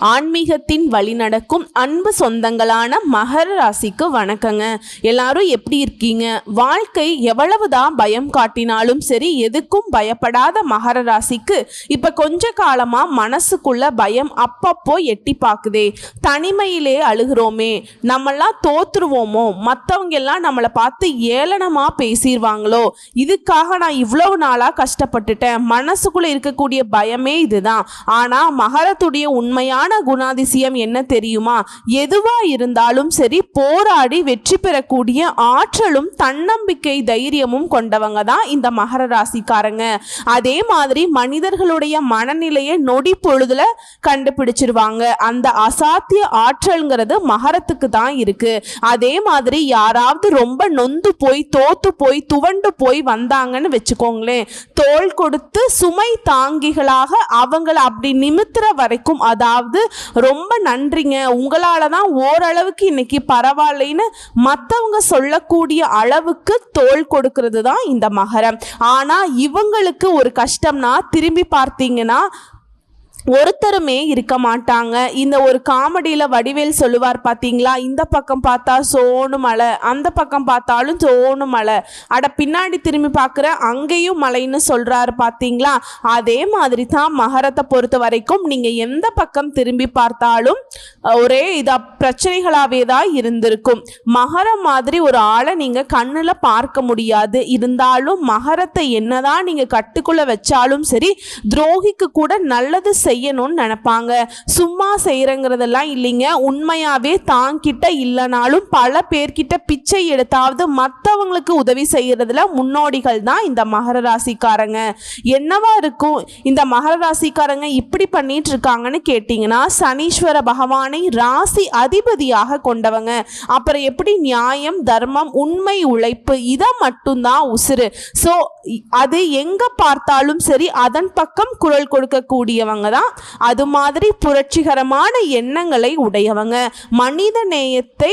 ஆன்மீகத்தின் வழி நடக்கும் அன்பு சொந்தங்களான மகர ராசிக்கு வணக்கங்க. எல்லாரும் எப்படி இருக்கீங்க? வாழ்க்கை எவ்வளவுதான் பயம் காட்டினாலும் சரி எதுக்கும் பயப்படாத மகர ராசிக்கு இப்ப கொஞ்ச காலமா மனசுக்குள்ள பயம் அப்பப்போ எட்டி பாக்குதே தனிமையிலே அழுகிறோமே. நம்மெல்லாம் தோத்துருவோமோ? மற்றவங்க எல்லாம் நம்மளை பார்த்து ஏளனமா பேசிடுவாங்களோ இதுக்காக நான் இவ்வளவு நாளா கஷ்டப்பட்டுட்டேன். மனசுக்குள்ள இருக்கக்கூடிய பயமே இதுதான். ஆனா மகரத்துடைய உண்மையான குணாதிசயம் என்ன தெரியுமா? எதுவா இருந்தாலும் சரி போராடி வெற்றி பெறக்கூடிய ஆற்றலும் தன்னம்பிக்கை தைரியமும் கொண்டவங்க தான் இந்த மகர ராசிக்காரங்க. அதே மாதிரி மனிதர்களுடைய மனநிலையை நொடி பொழுதுல கண்டுபிடிச்சிருவாங்க. அந்த அசாத்திய ஆற்றல்ங்கிறது மகரத்துக்கு தான் இருக்கு. அதே மாதிரி யாராவது ரொம்ப நொந்து போய் தோத்து போய் துவண்டு போய் வந்தாங்கன்னு வச்சுக்கோங்களேன். தோள் கொடுத்து சுமை தாங்கிகளாக அவங்கள அப்படி நிமித்துற வரைக்கும் அதாவது ரொம்ப நன்றிங்க. உங்களால் தான் ஓரளவுக்கு இன்னைக்கு பரவாயில்லைன்னு மற்றவங்க சொல்லக்கூடிய அளவுக்கு தோல் கொடுக்கறது தான் இந்த மகரம். ஆனால் இவங்களுக்கு ஒரு கஷ்டம்னா திரும்பி பார்த்தீங்கன்னா ஒருத்தருமே இருக்க மாட்டாங்க. இந்த ஒரு காமெடியில் வடிவேல் சொல்லுவார் பார்த்தீங்களா இந்த பக்கம் பார்த்தா சோனு மலை அந்த பக்கம் பார்த்தாலும் சோனு மலை அட பின்னாடி திரும்பி பார்க்குற அங்கேயும் மலைன்னு சொல்கிறாரு பார்த்தீங்களா அதே மாதிரி தான் மகரத்தை பொறுத்த வரைக்கும் நீங்கள் எந்த பக்கம் திரும்பி பார்த்தாலும் ஒரே இதாக பிரச்சனைகளாகவே தான் இருந்திருக்கும். மகரம் மாதிரி ஒரு ஆளை நீங்கள் கண்ணில் பார்க்க முடியாது. இருந்தாலும் மகரத்தை என்னதான் நீங்கள் கட்டுக்குள்ளே வச்சாலும் சரி துரோகிக்கு கூட நல்லது செய்யணும்னு நினைப்பாங்க. சும்மா செய்கிறங்கிறதெல்லாம் இல்லைங்க. உண்மையாகவே தாங்கிட்ட இல்லைனாலும் பல பேர்கிட்ட பிச்சை எடுத்தாவது மற்றவங்களுக்கு உதவி செய்கிறதுல முன்னோடிகள் தான் இந்த மகர ராசிக்காரங்க. என்னவா இருக்கும்? இந்த மகர ராசிக்காரங்க இப்படி பண்ணிட்டு இருக்காங்கன்னு கேட்டிங்கன்னா சனீஸ்வர பகவானை ராசி அதிபதியாக கொண்டவங்க. அப்புறம் எப்படி நியாயம் தர்மம் உண்மை உழைப்பு இதை மட்டும்தான் உசுறு. ஸோ அது எங்கே பார்த்தாலும் சரி அதன் பக்கம் குரல் கொடுக்கக்கூடியவங்க தான் அது மாதிரி புரட்சிகரமான எண்ணங்களை உடையவங்க. மனித நேயத்தை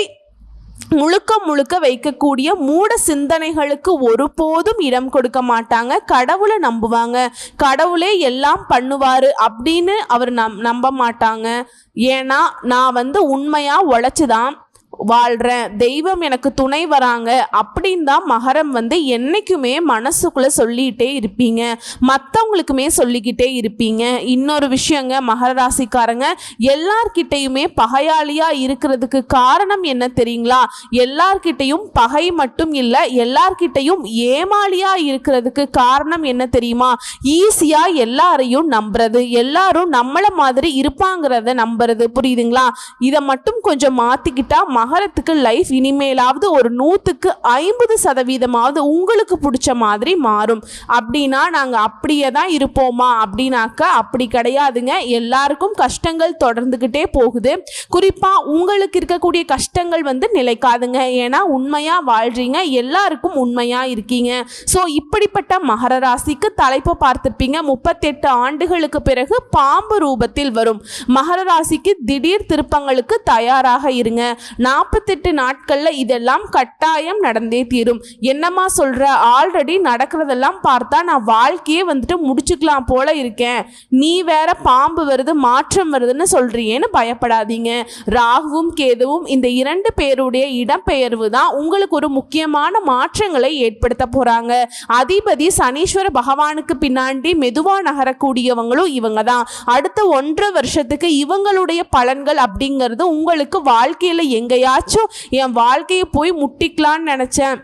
முழுக்க முழுக்க வைக்கக்கூடிய மூட சிந்தனைகளுக்கு ஒருபோதும் இடம் கொடுக்க மாட்டாங்க. கடவுளை நம்புவாங்க. கடவுளே எல்லாம் பண்ணுவார் அப்படின்னு அவர் நம் நம்ப மாட்டாங்க. ஏன்னா நான் வந்து உண்மையாக உழைச்சி தான் வாழ்கிறேன் தெய்வம் எனக்கு துணை வராங்க. அப்படின்னு தான் மகரம் வந்து என்றைக்குமே மனசுக்குள்ளே சொல்லிகிட்டே இருப்பீங்க. மற்றவங்களுக்குமே சொல்லிக்கிட்டே இருப்பீங்க. இன்னொரு விஷயங்க மகர ராசிக்காரங்க எல்லார்கிட்டையுமே பகையாளியாக இருக்கிறதுக்கு காரணம் என்ன தெரியுங்களா? எல்லார்கிட்டையும் பகை மட்டும் இல்லை எல்லார்கிட்டையும் ஏமாளியாக இருக்கிறதுக்கு காரணம் என்ன தெரியுமா? ஈஸியாக எல்லாரையும் நம்புறது எல்லாரும் நம்மளை மாதிரி இருப்பாங்கிறத நம்புறது. புரியுதுங்களா? இதை மட்டும் கொஞ்சம் மாற்றிக்கிட்டா மகரத்துக்கு லைஃப் இனிமேலாவது ஒரு நூற்றுக்கு ஐம்பது சதவீதமாவது உங்களுக்கு பிடிச்ச மாதிரி மாறும். அப்படின்னா நாங்கள் அப்படியே தான் இருப்போமா? அப்படின்னாக்கா அப்படி கிடையாதுங்க. எல்லாருக்கும் கஷ்டங்கள் தொடர்ந்துக்கிட்டே போகுது. குறிப்பாக உங்களுக்கு இருக்கக்கூடிய கஷ்டங்கள் வந்து நிலைக்காதுங்க. ஏன்னா உண்மையாக வாழ்கிறீங்க எல்லாருக்கும் உண்மையாக இருக்கீங்க. ஸோ இப்படிப்பட்ட மகர ராசிக்கு தலைப்பை பார்த்துருப்பீங்க. முப்பத்தெட்டு ஆண்டுகளுக்கு பிறகு பாம்பு ரூபத்தில் வரும். மகர ராசிக்கு திடீர் திருப்பங்களுக்கு தயாராக இருங்க. நான் நாற்பத்தெட்டு நாட்களில் இதெல்லாம் கட்டாயம் நடந்தே தீரும். என்னம்மா சொல்கிற ஆல்ரெடி நடக்கிறதெல்லாம் பார்த்தா நான் வாழ்க்கையே வந்துட்டு முடிச்சுக்கலாம் போல இருக்கேன். நீ வேற பாம்பு வருது மாற்றம் வருதுன்னு சொல்கிறியேன்னு பயப்படாதீங்க. ராகுவும் கேதுவும் இந்த இரண்டு பேருடைய இடம்பெயர்வு தான் உங்களுக்கு ஒரு முக்கியமான மாற்றங்களை ஏற்படுத்த போகிறாங்க அதிபதி சனீஸ்வர பகவானுக்கு பின்னாடி மெதுவாக நகரக்கூடியவங்களும் இவங்க தான். அடுத்த ஒன்றரை வருஷத்துக்கு இவங்களுடைய பலன்கள் அப்படிங்கிறது உங்களுக்கு வாழ்க்கையில் எங்கேயா எப்படியாச்சும் என் வாழ்க்கையை போய் முட்டிக்கலான்னு நினச்சேன்.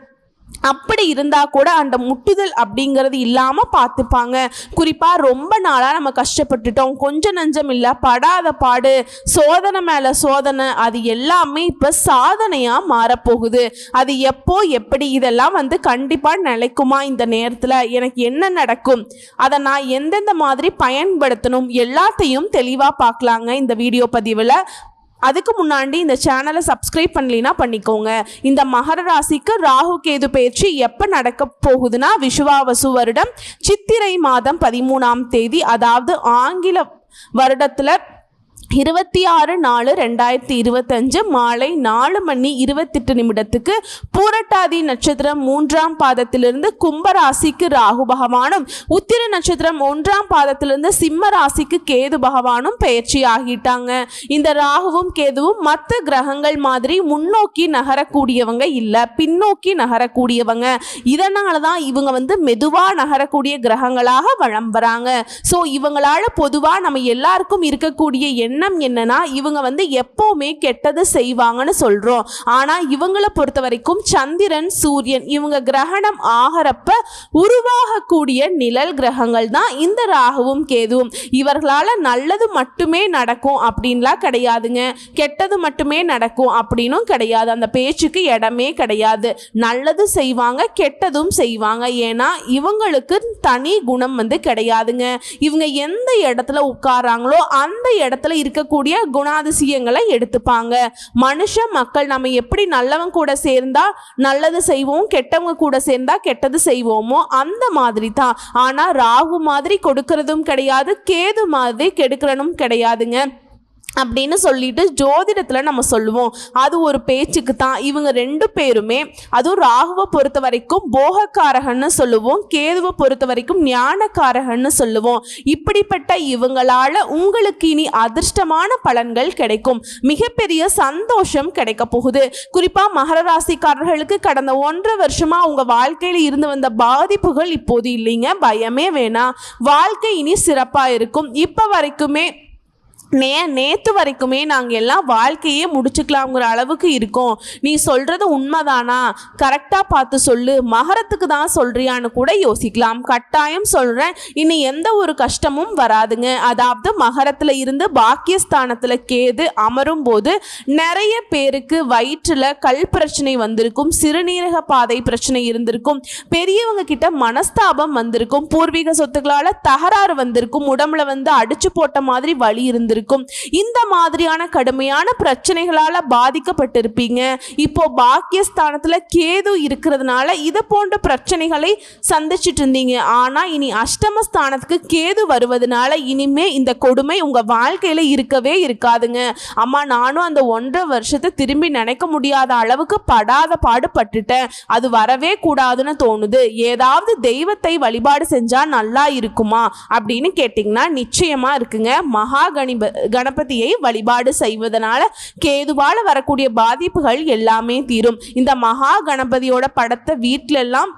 அப்படி இருந்தால் கூட அந்த முட்டுதல் அப்படிங்கிறது இல்லாமல் பார்த்துப்பாங்க குறிப்பாக ரொம்ப நாளாக நம்ம கஷ்டப்பட்டுட்டோம். கொஞ்சம் நஞ்சம் இல்லை படாத பாடு சோதனை மேலே சோதனை அது எல்லாமே இப்போ சாதனையாக மாறப்போகுது. அது எப்போ எப்படி இதெல்லாம் வந்து கண்டிப்பாக நிலைக்குமா இந்த நேரத்தில்? எனக்கு என்ன நடக்கும்? அதை நான் எந்தெந்த மாதிரி பயன்படுத்தணும்? எல்லாத்தையும் தெளிவாக பார்க்கலாங்க இந்த வீடியோ பதிவில். அதுக்கு முன்னாடி இந்த சேனலை சப்ஸ்கிரைப் பண்ணலினா பண்ணிக்கோங்க. இந்த மகர ராசிக்கு ராகு கேது பயிற்சி எப்போ நடக்க போகுதுன்னா விஷுவாவசு வருடம் சித்திரை மாதம் பதிமூணாம் தேதி அதாவது ஆங்கில வருடத்தில் இருபத்தி ஆறு நாலு ரெண்டாயிரத்தி இருபத்தஞ்சு மாலை நாலு மணி இருபத்தெட்டு நிமிடத்துக்கு பூரட்டாதி நட்சத்திரம் மூன்றாம் பாதத்திலிருந்து கும்பராசிக்கு ராகு பகவானும் உத்திர நட்சத்திரம் ஒன்றாம் பாதத்திலிருந்து சிம்ம ராசிக்கு கேது பகவானும் பயிற்சி ஆகிட்டாங்க. இந்த ராகுவும் கேதுவும் மற்ற கிரகங்கள் மாதிரி முன்னோக்கி நகரக்கூடியவங்க இல்லை பின்னோக்கி நகரக்கூடியவங்க. இதனால தான் இவங்க வந்து மெதுவாக நகரக்கூடிய கிரகங்களாக வளம் வராங்க. ஸோ இவங்களால பொதுவாக நம்ம எல்லாருக்கும் இருக்கக்கூடிய எண்ணம் என்னன்னா இவங்க வந்து எப்பவுமே கெட்டது செய்வாங்கன்னு சொல்றோம். ஆனா இவங்களை பொறுத்த வரைக்கும் சந்திரன் சூரியன் இவங்க கிரகணம் ஆகிறப்ப உருவாகக்கூடிய நிழல் கிரகங்கள் தான் இந்த ராகுவும் கேதுவும். இவர்களால் நல்லது மட்டுமே நடக்கும் அப்படின்லாம் கிடையாதுங்க. கெட்டது மட்டுமே நடக்கும் அப்படின்னும் கிடையாது. அந்த பேச்சுக்கு இடமே கிடையாது. நல்லது செய்வாங்க கெட்டதும் செய்வாங்க. ஏன்னா இவங்களுக்கு தனி குணம் வந்து கிடையாதுங்க. இவங்க எந்த இடத்துல உட்காராங்களோ அந்த இடத்துல இருக்கக்கூடிய குணாதிசயங்களை எடுத்துப்பாங்க. மனுஷ மக்கள் நம்ம எப்படி நல்லவங்க கூட சேர்ந்தா நல்லது செய்வோம் கெட்டவங்க கூட சேர்ந்தா கெட்டது செய்வோமோ அந்த மாதிரி தான் ஆனா ராகு மாதிரி கொடுக்கறதும் கிடையாது கேது மாதிரி கெடுக்கிறனும் கிடையாதுங்க. அப்படின்னு சொல்லிட்டு ஜோதிடத்தில் நம்ம சொல்லுவோம். அது ஒரு பேச்சுக்கு தான் இவங்க ரெண்டு பேருமே அதுவும் ராகுவை பொறுத்த வரைக்கும் போகக்காரகன்னு சொல்லுவோம். கேதுவை பொறுத்த வரைக்கும் ஞானக்காரகன்னு சொல்லுவோம். இப்படிப்பட்ட இவங்களால உங்களுக்கு இனி அதிர்ஷ்டமான பலன்கள் கிடைக்கும். மிகப்பெரிய சந்தோஷம் கிடைக்க போகுது. குறிப்பா மகர ராசிக்காரர்களுக்கு கடந்த ஒன்றரை வருஷமா அவங்க வாழ்க்கையில் இருந்து வந்த பாதிப்புகள் இப்போது இல்லைங்க. பயமே வேணாம். வாழ்க்கை இனி சிறப்பா இருக்கும். இப்போ வரைக்குமே நே நேற்று வரைக்குமே நாங்கள் எல்லாம் வாழ்க்கையே முடிச்சுக்கலாங்கிற அளவுக்கு இருக்கோம். நீ சொல்கிறது உண்மைதானா? கரெக்டாக பார்த்து சொல்லு. மகரத்துக்கு தான் சொல்கிறியான்னு கூட யோசிக்கலாம். கட்டாயம் சொல்கிறேன் இனி எந்த ஒரு கஷ்டமும் வராதுங்க. அதாவது மகரத்தில் இருந்து பாக்கியஸ்தானத்தில் கேது அமரும் போது நிறைய பேருக்கு வயிற்றில் கல் பிரச்சனை வந்திருக்கும். சிறுநீரக பாதை பிரச்சனை இருந்திருக்கும். பெரியவங்க கிட்ட மனஸ்தாபம் வந்திருக்கும். பூர்வீக சொத்துக்களால் தகராறு வந்திருக்கும். உடம்புல வந்து அடிச்சு போட்ட மாதிரி வழி இருந்திருக்கும். இந்த மாதிரியான கடுமையான பிரச்சனைகளால பாதிக்கப்பட்டிருப்பீங்க. இப்போ பாக்கியஸ்தானத்துல கேது இருக்கிறதுனால இது போன்ற பிரச்சனைகளை சந்திச்சிட்டு இருந்தீங்க. ஆனா இனி அஷ்டமஸ்தானத்துக்கு கேது வருவதனால இனிமே இந்த கொடுமை உங்க வாழ்க்கையில இருக்கவே இருக்காதுங்க. அம்மா நானும் அந்த ஒன்றரை வருஷத்தை திரும்பி நினைக்க முடியாத அளவுக்கு படாத பாடுபட்டுட்டேன். அது வரவே கூடாதுன்னு தோணுது. ஏதாவது தெய்வத்தை வழிபாடு செஞ்சா நல்லா இருக்குமா அப்படின்னு கேட்டிங்கன்னா நிச்சயமா இருக்குங்க. மகா கணிப கணபதியை வழிபாடு செய்வதனால கேதுவால் வரக்கூடிய பாதிப்புகள் எல்லாமே தீரும். இந்த மகா கணபதியோட படத்தை வீட்டிலெல்லாம்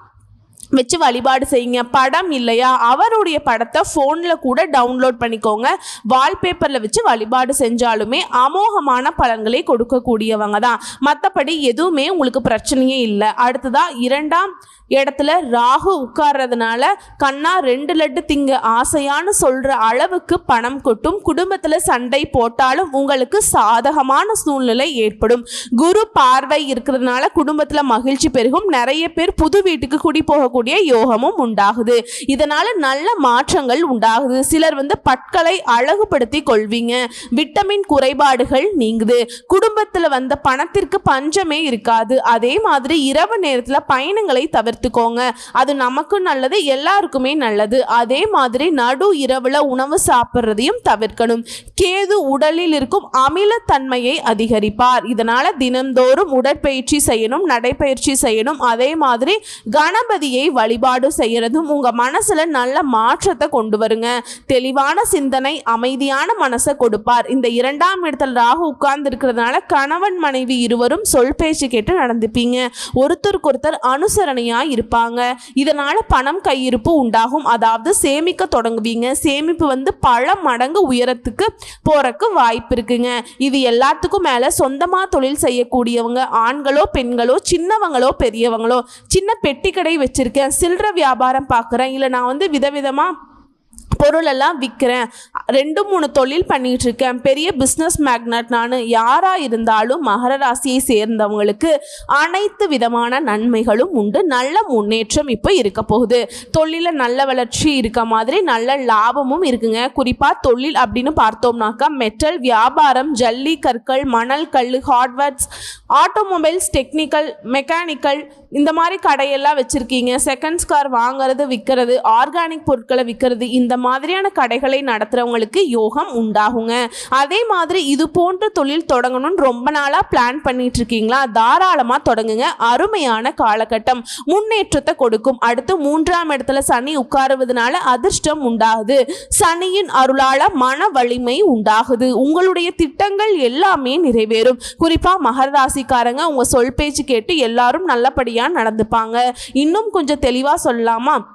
வச்சு வழிபாடு செய்யுங்க. படம் இல்லையா? அவருடைய படத்தை ஃபோனில் கூட டவுன்லோட் பண்ணிக்கோங்க. வால்பேப்பரில் வச்சு வழிபாடு செஞ்சாலுமே அமோகமான பலன்களை கொடுக்கக்கூடியவங்க தான். மற்றபடி எதுவுமே உங்களுக்கு பிரச்சனையே இல்லை. அடுத்ததாக இரண்டாம் இடத்துல ராகு உட்கார்றதுனால கண்ணா ரெண்டு லட்டு திங்க. ஆசையான்னு சொல்கிற அளவுக்கு பணம் கொட்டும். குடும்பத்தில் சண்டை போட்டாலும் உங்களுக்கு சாதகமான சூழ்நிலை ஏற்படும். குரு பார்வை இருக்கிறதுனால குடும்பத்தில் மகிழ்ச்சி பெருகும். நிறைய பேர் புது வீட்டுக்கு குடி போகக்கூடிய யோகமும் உண்டாகுது. இதனால நல்ல மாற்றங்கள் உண்டாகுது. சிலர் வந்து பற்களை அழகுபடுத்தி கொள்வீங்க. விட்டமின் குறைபாடுகள் நீங்குது. குடும்பத்தில் வந்த பணத்திற்கு பஞ்சமே இருக்காது. அதே மாதிரி இரவு நேரத்தில் பயணங்களை தவிர்த்துக்கோங்க. அது நமக்கும் நல்லது எல்லாருக்குமே நல்லது. அதே மாதிரி நடு இரவுல உணவு சாப்பிட்றதையும் தவிர்க்கணும். கேது உடலில் இருக்கும் அமிலத்தன்மையை அதிகரிப்பார். இதனால தினந்தோறும் உடற்பயிற்சி செய்யணும் நடைப்பயிற்சி செய்யணும். அதே மாதிரி கணபதியை வழிபாடு செய்யறதும் உங்கள் மனசுல நல்ல மாற்றத்தை கொண்டு வருங்க. தெளிவான சிந்தனை அமைதியான மனசை கொடுப்பார். இந்த இரண்டாம் இடத்துல ராகு உட்கார்ந்து இருக்கிறதுனால கணவன் மனைவி இருவரும் சொல் பேச்சு கேட்டு நடந்துப்பீங்க. ஒருத்தருக்கு ஒருத்தர் அனுசரணையாக இருப்பாங்க. இதனால் பணம் கையிருப்பு உண்டாகும். அதாவது சேமிக்க தொடங்குவீங்க. சேமிப்பு வந்து பல மடங்கு உயரத்துக்கு போறக்கு வாய்ப்பு இருக்குங்க. இது எல்லாத்துக்கும் மேல சொந்தமா தொழில் செய்யக்கூடியவங்க ஆண்களோ பெண்களோ சின்னவங்களோ பெரியவங்களோ சின்ன பெட்டி கடை இருக்கேன் சில்லற வியாபாரம் பார்க்குறேன் இல்லை நான் வந்து விதவிதமாக பொருளெல்லாம் விற்கிறேன். ரெண்டு மூணு தொழில் பண்ணிகிட்டு இருக்கேன். பெரிய பிஸ்னஸ் மேக்னட் நான். யாராக இருந்தாலும் மகர ராசியை சேர்ந்தவங்களுக்கு அனைத்து விதமான நன்மைகளும் உண்டு. நல்ல முன்னேற்றம் இப்போ இருக்க போகுது. தொழிலில் நல்ல வளர்ச்சி இருக்க மாதிரி நல்ல லாபமும் இருக்குங்க. குறிப்பாக தொழில் அப்படின்னு பார்த்தோம்னாக்கா மெட்டல் வியாபாரம் ஜல்லி கற்கள் மணல் கல் ஹார்ட்வேர்ஸ் ஆட்டோமொபைல்ஸ் டெக்னிக்கல் மெக்கானிக்கல் இந்த மாதிரி கடையெல்லாம் வச்சுருக்கீங்க. செகண்ட்ஸ் கார் வாங்குறது விற்கிறது ஆர்கானிக் பொருட்களை விற்கிறது இந்த மாதிரியான கடைகளை நடத்துகிறவங்களுக்கு யோகம் உண்டாகுங்க. அதே மாதிரி இது போன்ற தொழில் தொடங்கணும்னு ரொம்ப நாளாக பிளான் பண்ணிட்டு இருக்கீங்களா? தாராளமாக தொடங்குங்க. அருமையான காலகட்டம். முன்னேற்றத்தை கொடுக்கும். அடுத்து மூன்றாம் இடத்துல சனி உட்காருவதனால அதிர்ஷ்டம் உண்டாகுது. சனியின் அருளால மன வலிமை உண்டாகுது. உங்களுடைய திட்டங்கள் எல்லாமே நிறைவேறும். குறிப்பாக மகர ராசிக்காரங்க சொல் பேச்சு கேட்டு எல்லாரும் நல்லபடியாக நடந்துப்பாங்க? இன்னும் கொஞ்சம் தெளிவா சொல்லலாமா?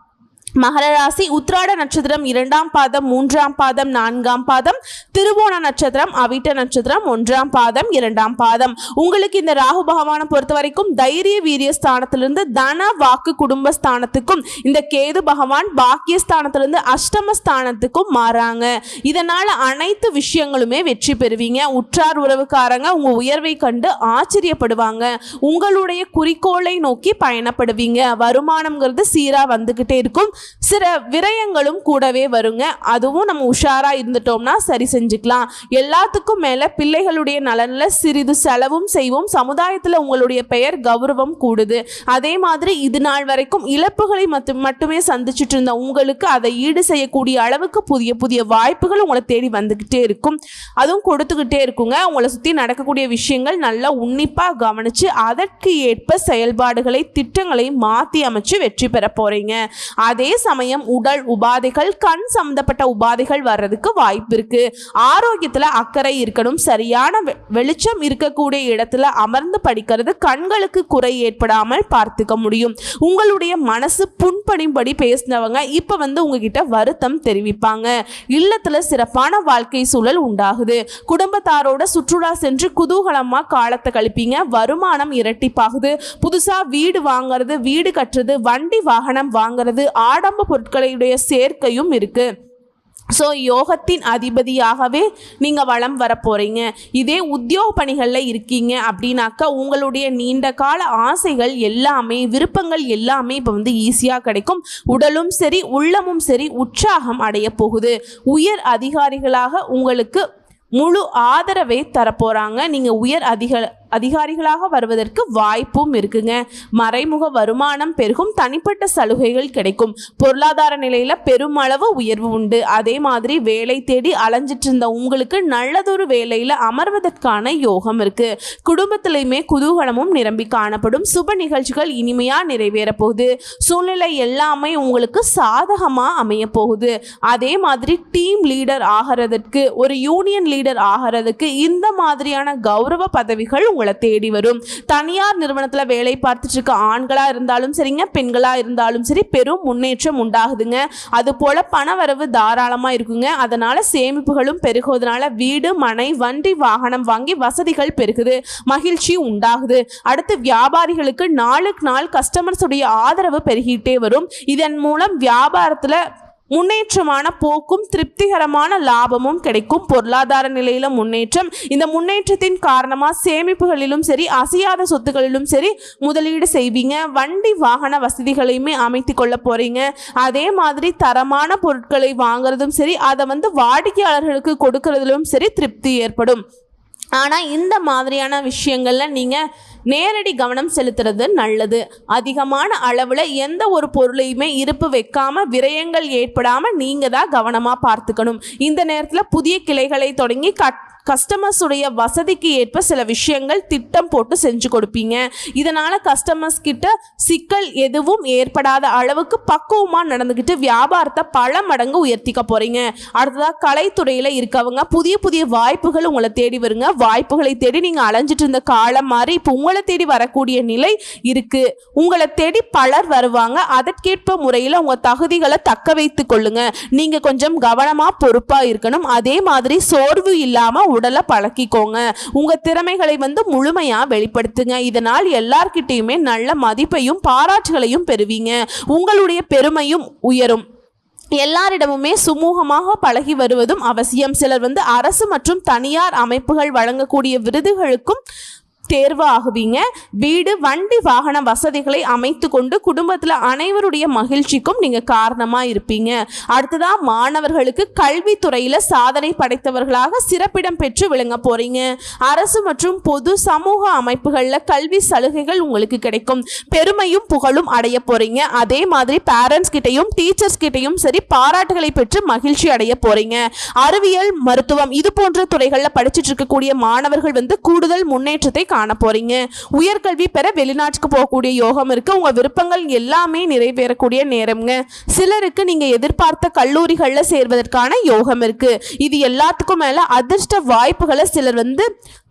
மகர ராசி உத்ராட நட்சத்திரம் இரண்டாம் பாதம் மூன்றாம் பாதம் நான்காம் பாதம் திருவோண நட்சத்திரம் அவிட்ட நட்சத்திரம் ஒன்றாம் பாதம் இரண்டாம் பாதம். உங்களுக்கு இந்த ராகு பகவானை பொறுத்த வரைக்கும் தைரிய வீரிய ஸ்தானத்திலிருந்து தன வாக்கு குடும்ப ஸ்தானத்துக்கும் இந்த கேது பகவான் பாக்கிய ஸ்தானத்திலிருந்து அஷ்டம ஸ்தானத்துக்கும் மாறாங்க. இதனால அனைத்து விஷயங்களுமே வெற்றி பெறுவீங்க. உற்றார் உறவுக்காரங்க உங்க உயர்வை கண்டு ஆச்சரியப்படுவாங்க. உங்களுடைய குறிக்கோளை நோக்கி பயணப்படுவீங்க. வருமானம்ங்கிறது சீரா வந்துகிட்டே இருக்கும். சில விரயங்களும் கூடவே வருங்க. அதுவும் நம்ம உஷாரா இருந்துட்டோம்னா சரி செஞ்சுக்கலாம். எல்லாத்துக்கும் மேல பிள்ளைகளுடைய நலன்ல சிறிது செலவும் செய்வோம். சமுதாயத்துல உங்களுடைய பெயர் கௌரவம் கூடுது. அதே மாதிரி இது நாள் வரைக்கும் இழப்புகளை மட்டும் மட்டுமே சந்திச்சுட்டு இருந்த உங்களுக்கு அதை ஈடு செய்யக்கூடிய அளவுக்கு புதிய புதிய வாய்ப்புகள் உங்களை தேடி வந்துகிட்டே இருக்கும். அதுவும் கொடுத்துக்கிட்டே இருக்குங்க. உங்களை சுத்தி நடக்கக்கூடிய விஷயங்கள் நல்லா உன்னிப்பா கவனிச்சு அதற்கு ஏற்ப செயல்பாடுகளை திட்டங்களை மாத்தி அமைச்சு வெற்றி பெற போறீங்க. அதே சமயம் உடல் உபாதைகள் கண் சம்பந்தப்பட்ட உபாதைகள் வர்றதுக்கு வாய்ப்பு இருக்கு. ஆரோக்கியத்துல அக்கறை இருக்கணும் சரியான வெளிச்சம் இருக்கக்கூடிய இடத்துல அமர்ந்து படிக்கிறது கண்களுக்கு குறை ஏற்படாமல் பார்த்துக்க முடியும். உங்களுடைய மனசு புண்படிம்படி பேசினவங்க இப்ப வந்து உங்ககிட்ட வருத்தம் தெரிவிப்பாங்க. இல்லத்துல சிறப்பான வாழ்க்கை சூழல் உண்டாகுது. குடும்பத்தாரோட சுற்றுலா சென்று குதூகலமா காலத்தை கழிப்பீங்க. வருமானம் இரட்டிப்பாகுது. புதுசா வீடு வாங்குறது வீடு கட்டுறது வண்டி வாகனம் வாங்குறது ஆடம்ப பொருட்களுடைய சேர்க்கையும் இருக்கு. ஸோ யோகத்தின் அதிபதியாகவே நீங்கள் வளம் வர போகிறீங்க இதே உத்தியோக பணிகளில் இருக்கீங்க அப்படின்னாக்கா உங்களுடைய நீண்ட கால ஆசைகள் எல்லாமே விருப்பங்கள் எல்லாமே இப்போ வந்து ஈஸியாக கிடைக்கும். உடலும் சரி உள்ளமும் சரி உற்சாகம் அடைய போகுது. உயர் அதிகாரிகளாக உங்களுக்கு முழு ஆதரவை தரப்போகிறாங்க நீங்கள் உயர் அதிக அதிகாரிகளாக வருவதற்கு வாய்ப்பும் இருக்குங்க. மறைமுக வருமானம் பெருகும் தனிப்பட்ட சலுகைகள் கிடைக்கும். பொருளாதார நிலையில பெருமளவு உயர்வு உண்டு. அதே மாதிரி வேலை தேடி அலைஞ்சிட்டு இருந்த உங்களுக்கு நல்லதொரு வேலையில அமர்வதற்கான யோகம் இருக்கு. குடும்பத்திலையுமே குதூகலமும் நிரம்பி காணப்படும். சுப நிகழ்ச்சிகள் இனிமையா நிறைவேற போகுது. சூழ்நிலை எல்லாமே உங்களுக்கு சாதகமா அமைய போகுது. அதே மாதிரி டீம் லீடர் ஆகிறதுக்கு ஒரு யூனியன் லீடர் ஆகிறதுக்கு இந்த மாதிரியான கௌரவ பதவிகள் உங்களை தேடி வரும். தனியார் நிறுவனத்தில் வேலை பார்த்துட்டு இருக்க ஆண்களாக இருந்தாலும் சரிங்க பெண்களாக இருந்தாலும் சரி பெரும் முன்னேற்றம் உண்டாகுதுங்க. அது போல பணவரவு தாராளமாக இருக்குங்க. அதனால சேமிப்புகளும் பெருகுவதனால வீடு மனை வண்டி வாகனம் வாங்கி வசதிகள் பெருகுது. மகிழ்ச்சி உண்டாகுது. அடுத்து வியாபாரிகளுக்கு நாளுக்கு நாள் கஸ்டமர்ஸுடைய ஆதரவு பெருகிட்டே வரும். இதன் மூலம் வியாபாரத்தில் முன்னேற்றமான போக்கும் திருப்திகரமான லாபமும் கிடைக்கும். பொருளாதார நிலையில முன்னேற்றம். இந்த முன்னேற்றத்தின் காரணமா சேமிப்புகளிலும் சரி அசையாத சொத்துக்களிலும் சரி முதலீடு செய்வீங்க. வண்டி வாகன வசதிகளையுமே அமைத்து கொள்ள போறீங்க. அதே மாதிரி தரமான பொருட்களை வாங்குறதும் சரி அதை வந்து வாடிக்கையாளர்களுக்கு கொடுக்கறதிலும் சரி திருப்தி ஏற்படும். ஆனால் இந்த மாதிரியான விஷயங்களில் நீங்கள் நேரடி கவனம் செலுத்துறது நல்லது. அதிகமான அளவில் எந்த ஒரு பொருளையுமே இருப்பு வைக்காம விரயங்கள் ஏற்படாமல் நீங்கள் தான் கவனமாக பார்த்துக்கணும். இந்த நேரத்தில் புதிய கிளைகளை தொடங்கி கட் கஸ்டமர்ஸ் உடைய வசதிக்கு ஏற்ப சில விஷயங்கள் திட்டம் போட்டு செஞ்சு கொடுப்பீங்க. இதனால கஸ்டமர்ஸ் கிட்ட சிக்கல் எதுவும் ஏற்படாத அளவுக்கு பக்குவமா நடந்துக்கிட்டு வியாபாரத்தை பல மடங்கு உயர்த்திக்க போறீங்க. அடுத்ததா கலைத்துறையில இருக்கவங்க புதிய புதிய வாய்ப்புகள் உங்களை தேடி வருங்க. வாய்ப்புகளை தேடி நீங்க அலைஞ்சிட்டு இருந்த காலம் மாதிரி இப்போ உங்களை தேடி வரக்கூடிய நிலை இருக்கு. உங்களை தேடி பலர் வருவாங்க. அதற்கேற்ப முறையில் உங்க தகுதிகளை தக்க வைத்து கொள்ளுங்க. நீங்க கொஞ்சம் கவனமா பொறுப்பா இருக்கணும். அதே மாதிரி சோர்வு இல்லாம உடலை பழக்கிக்கோங்க. உங்கள் திறமைகளை வந்து முழுமையா வெளிப்படுத்துங்க. இதனால் எல்லார்கிட்டேயுமே நல்ல மதிப்பையும் பாராட்டுகளையும் பெறுவீங்க. உங்களுடைய பெருமையும் உயரும். எல்லாரிடமுமே சுமூகமாக பழகி வருவதும் அவசியம். சிலர் வந்து அரசு மற்றும் தனியார் அமைப்புகள் வழங்கக்கூடிய விருதுகளுக்கும் தேர்வு ஆகுவீங்க வீடு வண்டி வாகன வசதிகளை அமைத்து கொண்டு குடும்பத்தில் அனைவருடைய மகிழ்ச்சிக்கும் நீங்கள் காரணமாக இருப்பீங்க. அடுத்ததாக மாணவர்களுக்கு கல்வித்துறையில் சாதனை படைத்தவர்களாக சிறப்பிடம் பெற்று விளங்க போகிறீங்க அரசு மற்றும் பொது சமூக அமைப்புகளில் கல்வி சலுகைகள் உங்களுக்கு கிடைக்கும். பெருமையும் புகழும் அடைய போகிறீங்க அதே மாதிரி பேரண்ட்ஸ் கிட்டையும் டீச்சர்ஸ் கிட்டையும் சரி பாராட்டுகளை பெற்று மகிழ்ச்சி அடைய போகிறீங்க அறிவியல் மருத்துவம் இது போன்ற துறைகளில் படிச்சுட்டு இருக்கக்கூடிய மாணவர்கள் வந்து கூடுதல் முன்னேற்றத்தை காண போறீங்க உயர்கல்வி பெற வெளிநாட்டுக்கு போகக்கூடிய யோகம் இருக்கு. உங்க விருப்பங்கள் எல்லாமே நிறைவேறக்கூடிய நேரம்ங்க. சிலருக்கு நீங்க எதிர்பார்த்த கல்லூரிகளில் சேர்வதற்கான யோகம் இருக்கு. இது எல்லாத்துக்கும் மேல அதிர்ஷ்ட வாய்ப்புகளை சிலர் வந்து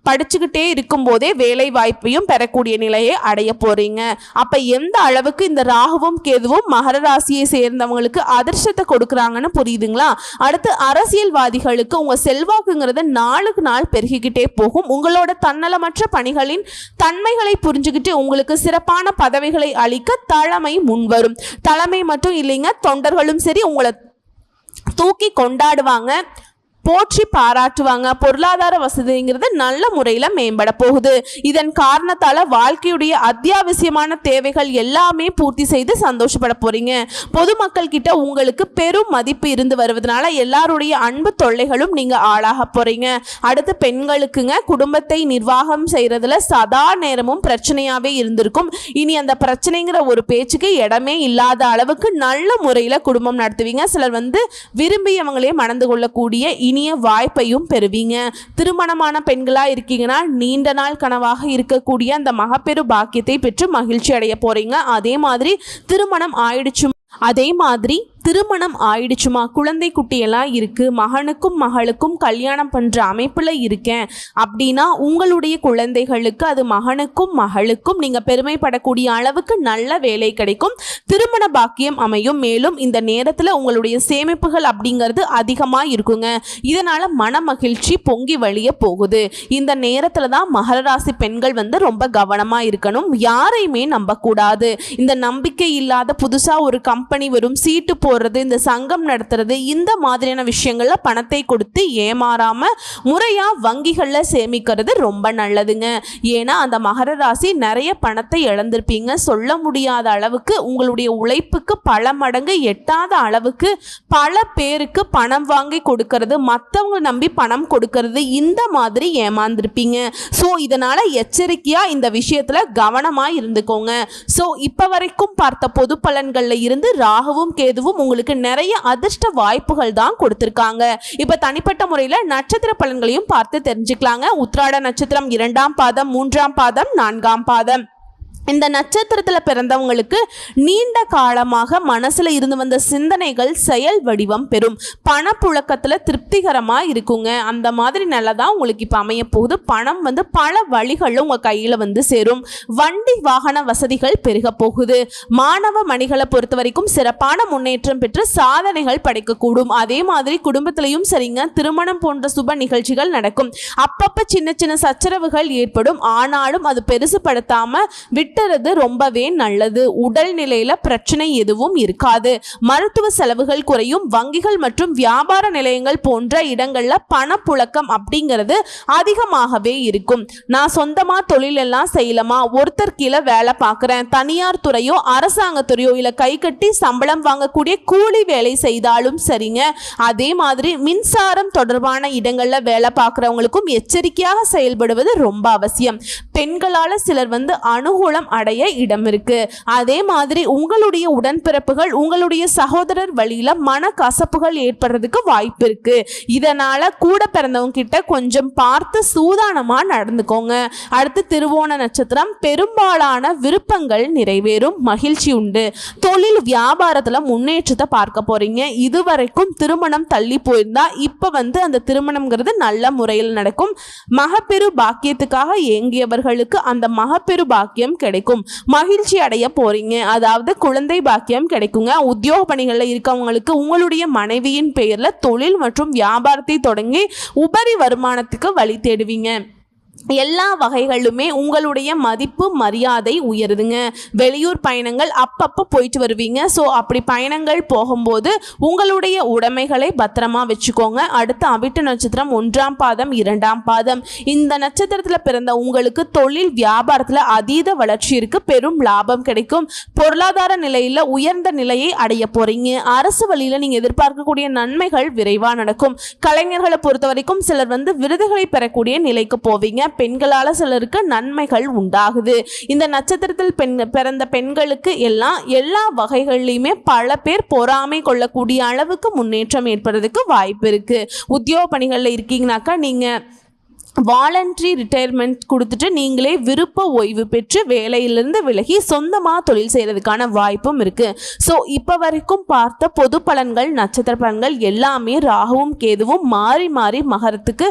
படிச்சுக்கிட்டே இருக்கும்போதே வேலை வாய்ப்பையும் பெறக்கூடிய நிலையை அடைய போறீங்க. அப்ப எந்த அளவுக்கு இந்த ராகுவும் கேதுவும் மகர ராசியை சேர்ந்தவங்களுக்கு அதிர்ஷ்டத்தை கொடுக்குறாங்கன்னு புரியுதுங்களா? அடுத்து அரசியல்வாதிகளுக்கு உங்க செல்வாக்குங்கிறது நாளுக்கு நாள் பெருகிக்கிட்டே போகும். உங்களோட தன்னலமற்ற பணிகளின் தன்மைகளை புரிஞ்சுக்கிட்டு உங்களுக்கு சிறப்பான பதவிகளை அளிக்க தலைமை முன்வரும் தலைமை மட்டும் இல்லைங்க தொண்டர்களும் சரி உங்களை தூக்கி கொண்டாடுவாங்க. போற்றி பாராட்டுவாங்க. பொருளாதார வசதிங்கிறது நல்ல முறையில் மேம்பட போகுது. இதன் காரணத்தால் வாழ்க்கையுடைய அத்தியாவசியமான தேவைகள் எல்லாமே பூர்த்தி செய்து சந்தோஷப்பட போறீங்க. பொதுமக்கள் கிட்ட உங்களுக்கு பெரும் மதிப்பு இருந்து வருவதனால எல்லாருடைய அன்பு தொல்லைகளும் நீங்க ஆளாக போறீங்க. அடுத்து பெண்களுக்குங்க குடும்பத்தை நிர்வாகம் செய்யறதுல சதா நேரமும் பிரச்சனையாவே இருந்திருக்கும். இனி அந்த பிரச்சனைங்கிற ஒரு பேச்சுக்கு இடமே இல்லாத அளவுக்கு நல்ல முறையில் குடும்பம் நடத்துவீங்க. சிலர் வந்து விரும்பியவங்களே மணந்து கொள்ளக்கூடிய இனி இனிய வாய்ப்பையும் பெறுவீங்க. திருமணமான பெண்களாக இருக்கீங்கன்னா நீண்ட நாள் கனவாக இருக்கக்கூடிய அந்த மகப்பெரு பாக்கியத்தை பெற்று மகிழ்ச்சி அடைய போறீங்க. அதே மாதிரி திருமணம் ஆயிடுச்சு அதே மாதிரி திருமணம் ஆயிடுச்சுமா? குழந்தை குட்டியெல்லாம் இருக்கு. மகனுக்கும் மகளுக்கும் கல்யாணம் பண்ற அமைப்புல இருக்கேன். அப்படின்னா உங்களுடைய குழந்தைகளுக்கு அது மகனுக்கும் மகளுக்கும் நீங்க பெருமைப்படக்கூடிய அளவுக்கு நல்ல வேலை கிடைக்கும். திருமண பாக்கியம் அமையும். மேலும் இந்த நேரத்துல உங்களுடைய சேமிப்புகள் அப்படிங்கிறது அதிகமா இருக்குங்க. இதனால மன மகிழ்ச்சி பொங்கி வழிய போகுது. இந்த நேரத்துல தான் மகர ராசி பெண்கள் வந்து ரொம்ப கவனமா இருக்கணும். யாரையுமே நம்பக்கூடாது. இந்த நம்பிக்கை இல்லாத புதுசா ஒரு கம்பெனி வரும். சீட்டு போ போடுறது இந்த சங்கம் நடத்துறது இந்த மாதிரியான விஷயங்கள்ல பணத்தை கொடுத்து ஏமாறாம முறையா வங்கிகள்ல சேமிக்கிறது ரொம்ப நல்லதுங்க. ஏன்னா அந்த மகர ராசி நிறைய பணத்தை இழந்திருப்பீங்க. சொல்ல முடியாத அளவுக்கு உங்களுடைய உழைப்புக்கு பல மடங்கு எட்டாத அளவுக்கு பல பேருக்கு பணம் வாங்கி கொடுக்கறது மற்றவங்க நம்பி பணம் கொடுக்கறது இந்த மாதிரி ஏமாந்துருப்பீங்க. ஸோ இதனால எச்சரிக்கையா இந்த விஷயத்துல கவனமா இருந்துக்கோங்க. ஸோ இப்போ வரைக்கும் பார்த்த பொது பலன்கள்ல இருந்து ராகுவும் கேதுவும் உங்களுக்கு நிறைய அதிர்ஷ்ட வாய்ப்புகள் தான் கொடுத்துருக்காங்க. இப்போ தனிப்பட்ட முறையில் நட்சத்திர பலன்களையும் பார்த்து தெரிஞ்சுக்கலாங்க. உத்ராட நட்சத்திரம் இரண்டாம் பாதம் மூன்றாம் பாதம் நான்காம் பாதம். இந்த நட்சத்திரத்தில் பிறந்தவங்களுக்கு நீண்ட காலமாக மனசில் இருந்து வந்த சிந்தனைகள் செயல் வடிவம் பெறும். பணப்புழக்கத்தில் திருப்திகரமாக இருக்குங்க. அந்த மாதிரி நல்லதாக உங்களுக்கு இப்போ அமைய போகுது பணம் வந்து பல வழிகளில் உங்கள் கையில் வந்து சேரும். வண்டி வாகன வசதிகள் பெருக போகுது. மாணவ மணிகளை பொறுத்த வரைக்கும் சிறப்பான முன்னேற்றம் பெற்று சாதனைகள் படைக்கக்கூடும். அதே மாதிரி குடும்பத்திலையும் சரிங்க. திருமணம் போன்ற சுப நிகழ்ச்சிகள் நடக்கும். அப்பப்போ சின்ன சின்ன சச்சரவுகள் ஏற்படும். ஆனாலும் அது பெருசுபடுத்தாமல் விட்டு வெட்டுறது ரொம்பவே நல்லது. உடல்நிலையில பிரச்சனை எதுவும் இருக்காது. மருத்துவ செலவுகள் குறையும். வங்கிகள் மற்றும் வியாபார நிலையங்கள் போன்ற இடங்கள்ல பணப்புழக்கம் அப்படிங்கிறது அதிகமாகவே இருக்கும். நான் சொந்தமா தொழில் எல்லாம் செய்யலாமா? ஒருத்தர் கீழே வேலை பார்க்குறேன். தனியார் துறையோ அரசாங்கத்துறையோ இல்லை கை கட்டி சம்பளம் வாங்கக்கூடிய கூலி வேலை செய்தாலும் சரிங்க. அதே மாதிரி மின்சாரம் தொடர்பான இடங்கள்ல வேலை பார்க்குறவங்களுக்கும் எச்சரிக்கையாக செயல்படுவது ரொம்ப அவசியம். பெண்களால் சிலர் வந்து அனுகூலம் அடைய இடம் இருக்கு அதே மாதிரி உங்களுடைய உடன்பிறப்புகள் உங்களுடைய சகோதரர் வழியில மன கசப்புகள் ஏற்படுறதுக்கு வாய்ப்பு இருக்கு இதனால கூட பிறந்தவங்க கிட்ட கொஞ்சம் பார்த்து சூதானமா நடந்துக்கோங்க. அடுத்து திருவோண நட்சத்திரம் பெரும்பாலான விருப்பங்கள் நிறைவேறும். மகிழ்ச்சி உண்டு. தொழில் வியாபாரத்துல முன்னேற்றத்தை பார்க்க போறீங்க. இதுவரைக்கும் திருமணம் தள்ளி போயிருந்தா இப்ப வந்து அந்த திருமணம்ங்கிறது நல்ல முறையில் நடக்கும். மகப்பெரு பாக்கியத்துக்காக ஏங்கியவர்களுக்கு அந்த மகப்பெரு பாக்கியம் கிடைக்கும் கிடைக்கும். மகிழ்ச்சி அடைய போறீங்க. அதாவது குழந்தை பாக்கியம் கிடைக்குங்க. உத்தியோக பணிகளில் இருக்கவங்களுக்கு உங்களுடைய மனைவியின் பெயரில் தொழில் மற்றும் வியாபாரத்தை தொடங்கி உபரி வருமானத்துக்கு வழி தேடுவீங்க. எல்லா வகைகளுமே உங்களுடைய மதிப்பு மரியாதை உயருதுங்க. வெளியூர் பயணங்கள் அப்பப்போ போயிட்டு வருவீங்க. ஸோ அப்படி பயணங்கள் போகும்போது உங்களுடைய உடைமைகளை பத்திரமா வச்சுக்கோங்க. அடுத்து அவிட்ட நட்சத்திரம் ஒன்றாம் பாதம் இரண்டாம் பாதம். இந்த நட்சத்திரத்தில் பிறந்த உங்களுக்கு தொழில் வியாபாரத்தில் அதீத வளர்ச்சி இருக்கு. பெரும் லாபம் கிடைக்கும். பொருளாதார நிலையில் உயர்ந்த நிலையை அடைய போறீங்க. அரசு வழியில் நீங்கள் எதிர்பார்க்கக்கூடிய நன்மைகள் விரைவாக நடக்கும். கலைஞர்களை பொறுத்த வரைக்கும் சிலர் வந்து விருதுகளை பெறக்கூடிய நிலைக்கு போவீங்க. பெண்களால் சிலருக்கு நன்மைகள் உண்டாகுது. இந்த நட்சத்திரத்தில் பெண் பிறந்த பெண்களுக்கு எல்லாம் எல்லா வகைகள்லையுமே பல பேர் பொறாமை கொள்ளக்கூடிய அளவுக்கு முன்னேற்றம் ஏற்படுறதுக்கு வாய்ப்பு இருக்கு. உத்தியோக பணிகளில் இருக்கீங்கனாக்கா நீங்கள் வாலண்ட்ரி ரிட்டையர்மெண்ட் கொடுத்துட்டு நீங்களே விருப்ப ஓய்வு பெற்று வேலையிலிருந்து விலகி சொந்தமாக தொழில் செய்கிறதுக்கான வாய்ப்பும் இருக்குது ஸோ இப்போ வரைக்கும் பார்த்த பொது பலன்கள் நட்சத்திர பலன்கள் எல்லாமே ராகுவும் கேதுவும் மாறி மாறி மகரத்துக்கு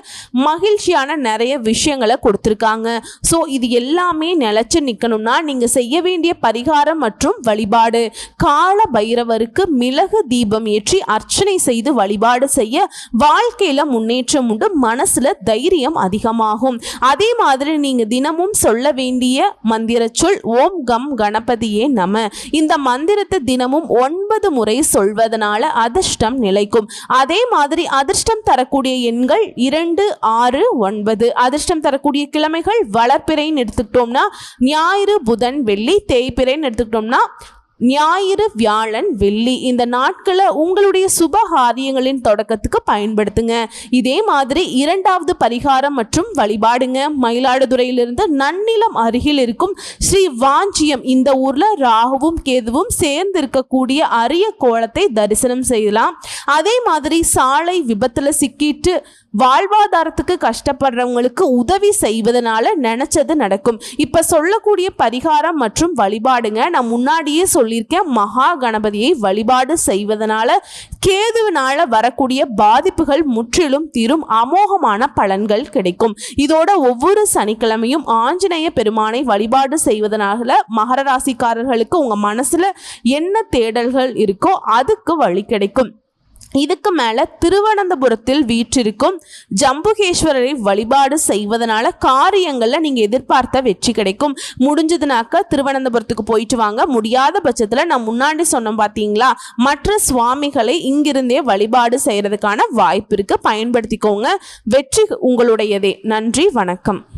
மகிழ்ச்சியான நிறைய விஷயங்களை கொடுத்துருக்காங்க. ஸோ இது எல்லாமே நிலச்சி நிற்கணும்னா நீங்கள் செய்ய வேண்டிய பரிகாரம் மற்றும் வழிபாடு. கால பைரவருக்கு மிளகு தீபம் ஏற்றி அர்ச்சனை செய்து வழிபாடு செய்ய வாழ்க்கையில் முன்னேற்றம் உண்டு மனசில் தைரியம் அதிகம் அதிகமாகும். அதே மாதிரி நீங்க தினமும் சொல்ல வேண்டிய மந்திர சொல் ஓம் கம் கணபதியே நம. இந்த மந்திரத்தை தினமும் ஒன்பது முறை சொல்வதனால அதிர்ஷ்டம் நிலைக்கும். அதே மாதிரி அதிர்ஷ்டம் தரக்கூடிய எண்கள் இரண்டு ஆறு ஒன்பது. அதிர்ஷ்டம் தரக்கூடிய கிழமைகள் வளர்ப்பிறைன்னு எடுத்துக்கிட்டோம்னா ஞாயிறு புதன் வெள்ளி தேய்பிறைன்னு எடுத்துக்கிட்டோம்னா ஞாயிறு வியாழன் வெள்ளி இந்த நாட்களை உங்களுடைய சுப காரியங்களின் தொடக்கத்துக்கு பயன்படுத்துங்க. இதே மாதிரி இரண்டாவது பரிகாரம் மற்றும் வழிபாடுங்க. மயிலாடுதுறையிலிருந்து நன்னிலம் அருகில் இருக்கும் ஸ்ரீ வாஞ்சியம் இந்த ஊர்ல ராகுவும் கேதுவும் சேர்ந்து இருக்கக்கூடிய அரிய கோலத்தை தரிசனம் செய்யலாம். அதே மாதிரி சாலை விபத்துல சிக்கிட்டு வாழ்வாதாரத்துக்கு கஷ்டப்படுறவங்களுக்கு உதவி செய்வதனால நினைச்சது நடக்கும். இப்ப சொல்லக்கூடிய பரிகாரம் மற்றும் வழிபாடுங்க. நான் முன்னாடியே சொல்லியிருக்கேன். மகா கணபதியை வழிபாடு செய்வதனால கேதுவினால வரக்கூடிய பாதிப்புகள் முற்றிலும் தீரும். அமோகமான பலன்கள் கிடைக்கும். இதோட ஒவ்வொரு சனிக்கிழமையும் ஆஞ்சநேய பெருமானை வழிபாடு செய்வதனால மகர ராசிக்காரர்களுக்கு உங்க மனசுல என்ன தேடல்கள் இருக்கோ அதுக்கு வழி கிடைக்கும். இதுக்கு மேலே திருவனந்தபுரத்தில் வீற்றிருக்கும் ஜம்புகேஸ்வரரை வழிபாடு செய்வதனால காரியங்களில் நீங்கள் எதிர்பார்த்த வெற்றி கிடைக்கும். முடிஞ்சதுனாக்க திருவனந்தபுரத்துக்கு போயிட்டு வாங்க. முடியாத பட்சத்தில் நான் முன்னாடி சொன்னோம் பார்த்தீங்களா மற்ற சுவாமிகளை இங்கிருந்தே வழிபாடு செய்கிறதுக்கான வாய்ப்பு இருக்குது பயன்படுத்திக்கோங்க. வெற்றி உங்களுடையதே. நன்றி வணக்கம்.